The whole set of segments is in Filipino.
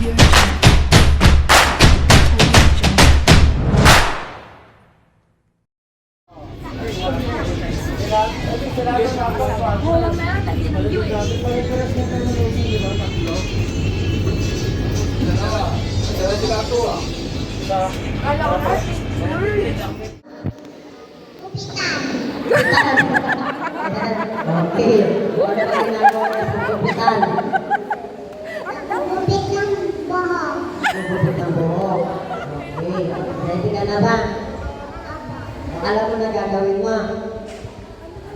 Audio Jungle. Audio Jungle. Okay. Ano ba ginagawa niya sa kumpitan? Tubig ng buhok. Nagbubuhat ng buhok. Okay. Ready ka na ba? Kung alam mo na gagawin mo.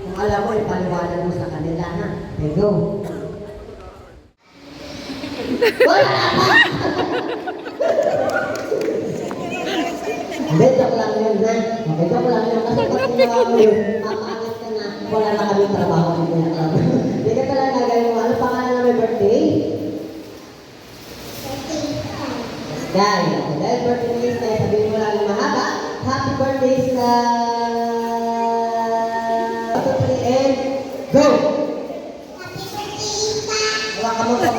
Kung alam mo, ipaliwanag mo sa kanila, ha? Okay, go. Wala pa! Hindi, joke lang yun, ha? Okay, joke lang yun. Kasi pag ginawa mo yun, papaangat ka na, wala na kami trabaho ng Kuya Club. Hindi ka talaga gagawin mo. Ano pangalan na may birthday? Sky. Dahil birthday ni Sky, sabihin mo lang na mahaba. Happy birthday, three, and go! Wala ka mo pang?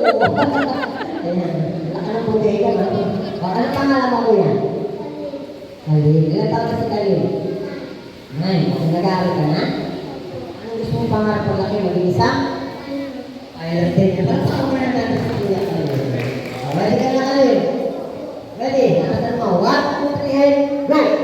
Ayan, laki ng bodega, no? O, ano pangalan mo, kuya? Kalin. Ilan taon na si Kalin? Nine. Okay, nag-aaral ka na? Anong gusto mong pangarap pag laki? Maging isang? Pilot din. Parang sa kamay na natin si Kuya Kalin. Ready ka na, Kalin? Ready? Nakasan mo. One, two, three, and go!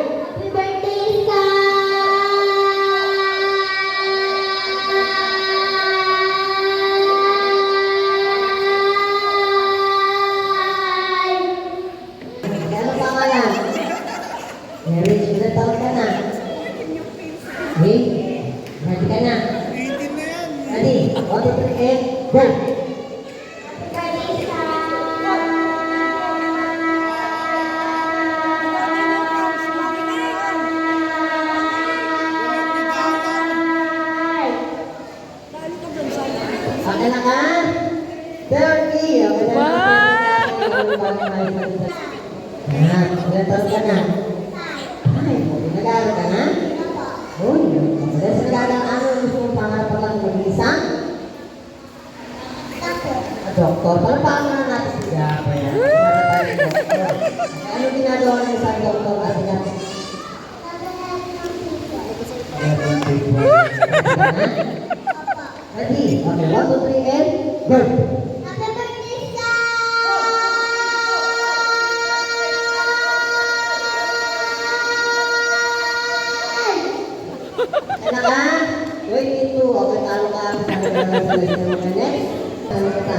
Na ka? 30! Okay na. Ayan, ilan taon ka na? Ay, nag-aaral ka na? Uy, dahil sa nag-aaral, ano gusto mong pangarap pa lang maging isang? Doktor. Parang?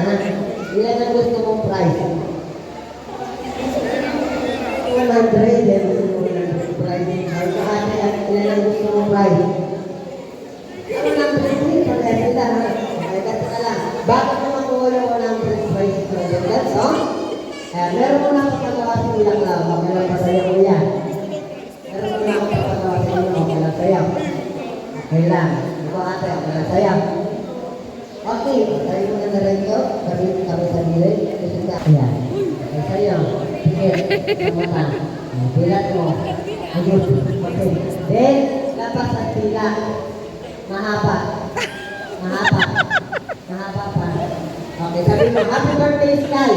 Ha? Ilan ang gusto mong price? 100. Then gusto mo ng price. Sa akin, ilan ang gusto mong price? Ano lang price? Pagkaya sila ha? Kasi ka lang. Bakit mo makuha yung 100 price mo? That's all? Eh, meron mo na kapagawa sa ilang lang. Lang pa sa'yo, kuya. Meron mo na kapagawa sa inyo. Okay lang sa'yo. Okay lang. Ikaw ate, lang sa'yo. Okay, tayo mo na rin kami sa gilid. Kasi ka. Ayan. Okay sa'yo. Sige. Kamuta. Pilat. Then, lapas ang pila. Mahaba. Mahaba. Mahaba pa. Okay, sabi mo, happy birthday, Sky.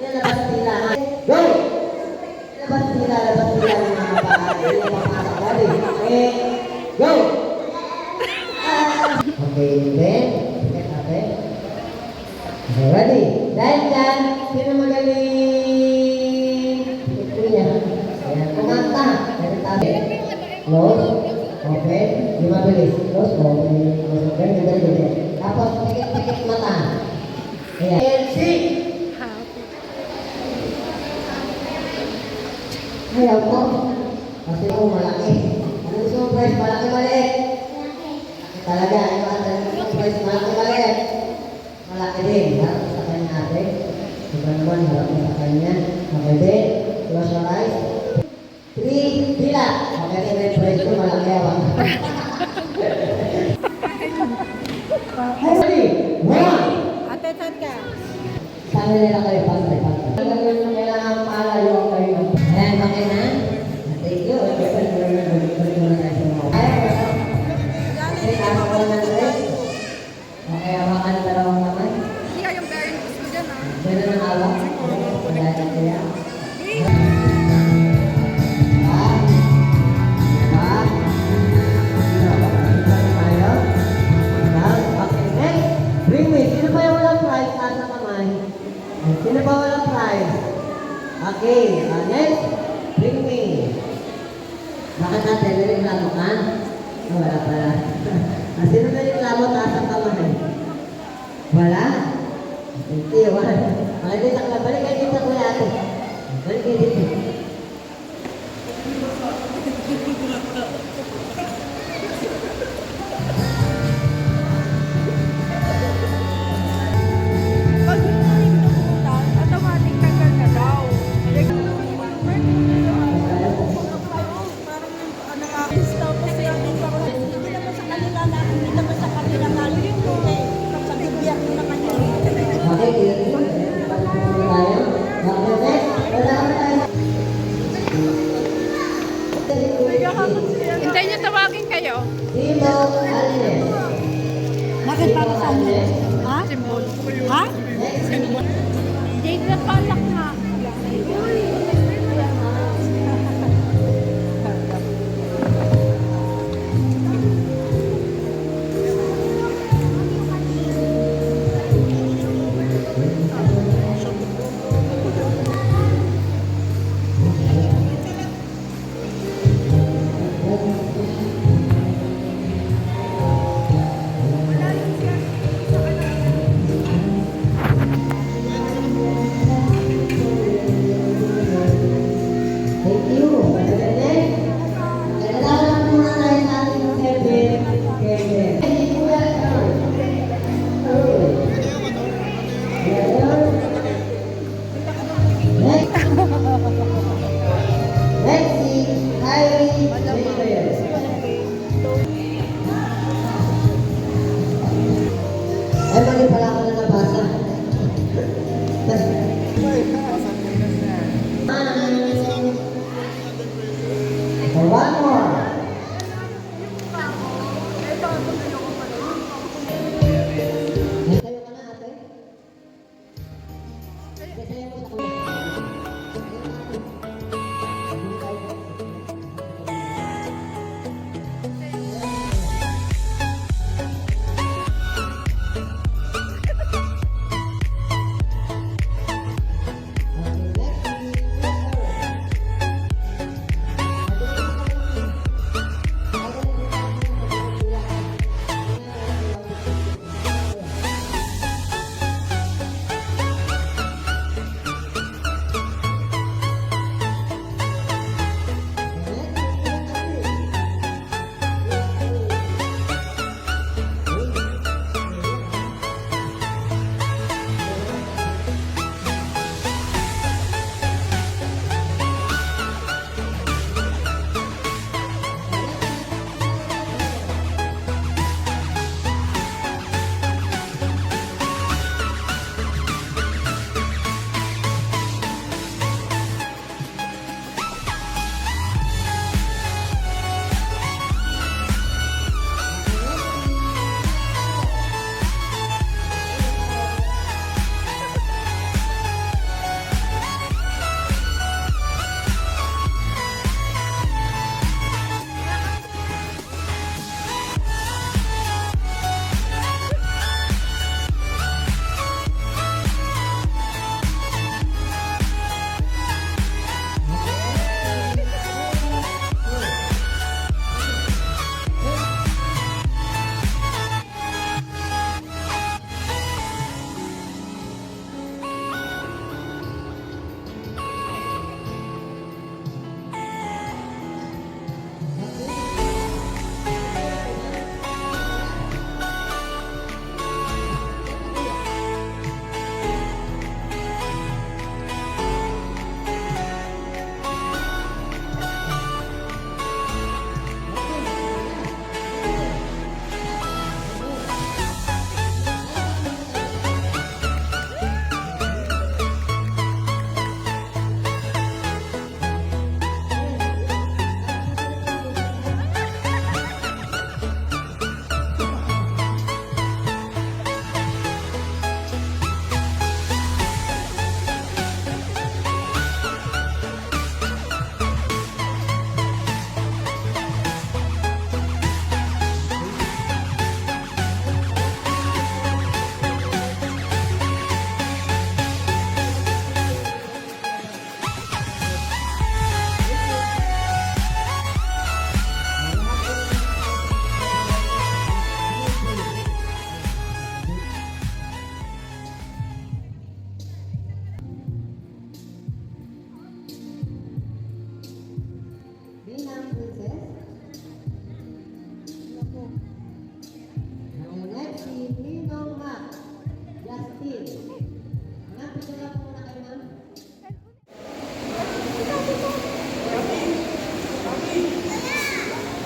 Yan, labas ang pila. Go! Ayaw ko. Kasi mo malaki. Anong surprise? Malaki maliit. Malaki. Talaga, ano ang tanong surprise? Malaki maliit. Malaki din. Harap sa kanya natin. Diba naman, harap sa kanya. Maganda. Close your eyes. Three, three lang. Maganda na yung price ko. Malaki awang. Ready? One. Ate, tat ka. Sana nila kayo. Pagkakay. Pagkakay. Pagkakay. Pagkakay. Pagkakay. Pagkakay. Okay, uh, next. Bring me. Bakit natin, nireklamo ka? Oh, wala pala. ah, sino na reklamo, taas ang kamay? Wala? Hindi, wala. Mga dito, balik kayo dito, kuya ate. Gracias.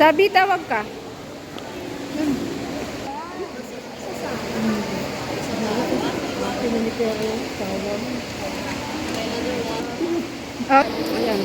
Tabi, tawag ka. Hmm. Oh, ayan.